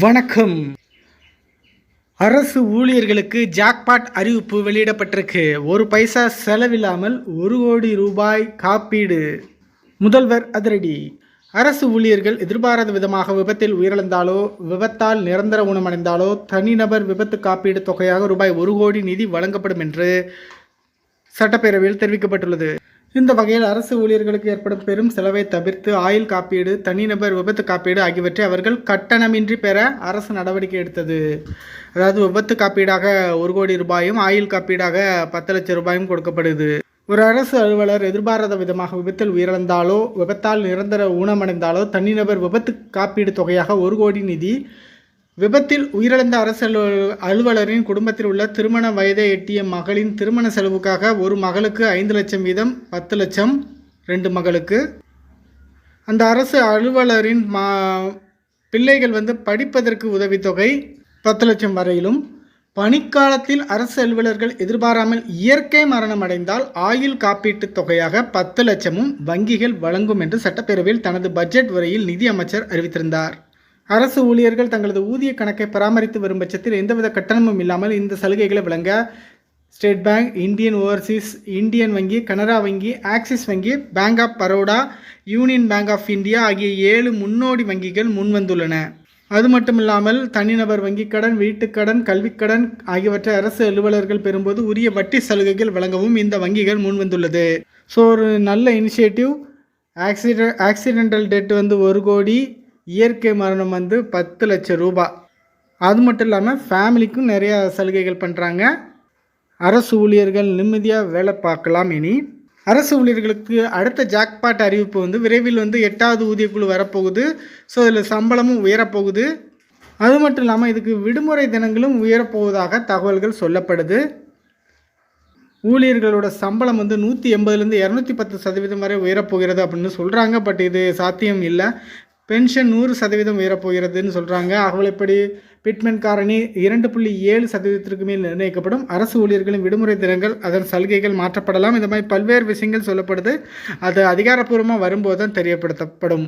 வணக்கம். அரசு ஊழியர்களுக்கு ஜாக்பாட் அறிவிப்பு வெளியிடப்பட்டிருக்கு. ஒரு பைசா செலவில்லாமல் ஒரு கோடி ரூபாய் காப்பீடு. முதல்வர் அதிரடி. அரசு ஊழியர்கள் எதிர்பாராத விதமாக விபத்தில் உயிரிழந்தாலோ விபத்தால் நிரந்தர ஊனமடைந்தாலோ தனிநபர் விபத்து காப்பீடு தொகையாக ரூபாய் ஒரு கோடி நிதி வழங்கப்படும் என்று சட்டப்பேரவையில் தெரிவிக்கப்பட்டுள்ளது. இந்த வகையில் அரசு ஊழியர்களுக்கு ஏற்படும் பெரும் செலவை தவிர்த்து ஆயுள் காப்பீடு தனிநபர் விபத்து காப்பீடு ஆகியவற்றை அவர்கள் கட்டணமின்றி பெற அரசு நடவடிக்கை எடுத்தது. அதாவது விபத்து காப்பீடாக ஒரு கோடி ரூபாயும் ஆயுள் காப்பீடாக பத்து லட்சம் ரூபாயும் கொடுக்கப்படுது. ஒரு அரசு அலுவலர் எதிர்பாராத விதமாக விபத்தில் உயிரிழந்தாலோ விபத்தால் நிரந்தர ஊனமடைந்தாலோ தனிநபர் விபத்து காப்பீடு தொகையாக ஒரு கோடி நிதி விபத்தில் உயிரிழந்த அரசு அலுவலரின் குடும்பத்தில் உள்ள திருமண வயதை எட்டிய மகளின் திருமண செலவுக்காக ஒரு மகளுக்கு ஐந்து லட்சம் வீதம் பத்து லட்சம் ரெண்டு மகளுக்கு. அந்த அரசு அலுவலரின் மா பிள்ளைகள் வந்து படிப்பதற்கு உதவித்தொகை பத்து லட்சம் வரையிலும். பணிக்காலத்தில் அரசு அலுவலர்கள் எதிர்பாராமல் இயற்கை மரணம் அடைந்தால் ஆயுள் காப்பீட்டுத் தொகையாக பத்து லட்சமும் வங்கிகள் வழங்கும் என்று சட்டப்பேரவையில் தனது பட்ஜெட் உரையில் நிதி அமைச்சர் அறிவித்திருந்தார். அரசு ஊழியர்கள் தங்களது ஊதிய கணக்கை பராமரித்து வரும் பட்சத்தில் எந்தவித கட்டணமும் இல்லாமல் இந்த சலுகைகளை வழங்க state bank Indian overseas Indian வங்கி கனரா வங்கி ஆக்சிஸ் வங்கி bank of Baroda union bank of India ஆகிய ஏழு முன்னோடி வங்கிகள் முன்வந்துள்ளன. அது மட்டும் இல்லாமல் தனிநபர் வங்கிக் கடன் வீட்டுக்கடன் கல்விக்கடன் ஆகியவற்றை அரசு அலுவலர்கள் பெறும்போது உரிய வட்டி சலுகைகள் வழங்கவும் இந்த வங்கிகள் முன்வந்துள்ளது. ஸோ ஒரு நல்ல இனிஷியேட்டிவ் ஆக்சிட ஆக்சிடென்டல் டெட் வந்து ஒரு கோடி இயற்கை மரணம் வந்து பத்து லட்சம் ரூபாய் அது மட்டும் இல்லாமல் ஃபேமிலிக்கும் நிறையா சலுகைகள் பண்ணுறாங்க அரசு ஊழியர்கள் நிம்மதியாக வேலை பார்க்கலாம் இனி. அரசு ஊழியர்களுக்கு அடுத்த ஜாக்பாட் அறிவிப்பு வந்து விரைவில் வந்து எட்டாவது ஊதியக்குழு வரப்போகுது. ஸோ இதில் சம்பளமும் உயரப்போகுது. அது மட்டும் இல்லாமல் இதுக்கு விடுமுறை தினங்களும் உயரப்போவதாக தகவல்கள் சொல்லப்படுது. ஊழியர்களோட சம்பளம் வந்து நூற்றி எண்பதுலேருந்து இரநூத்தி பத்து சதவீதம் வரை உயரப்போகிறது அப்படின்னு சொல்கிறாங்க பட் இது சாத்தியம் இல்லை. பென்ஷன் நூறு சதவீதம் உயரப்போகிறதுன்னு சொல்கிறாங்க அகவலைப்படி பிட்மென் காரணி இரண்டு புள்ளி ஏழு சதவீதத்திற்கு மேல் நிர்ணயிக்கப்படும். அரசு ஊழியர்களின் விடுமுறை தினங்கள் அதன் சலுகைகள் மாற்றப்படலாம். இந்த மாதிரி பல்வேறு விஷயங்கள் சொல்லப்படுது. அது அதிகாரப்பூர்வமாக வரும்போது தான் தெரியப்படுத்தப்படும்.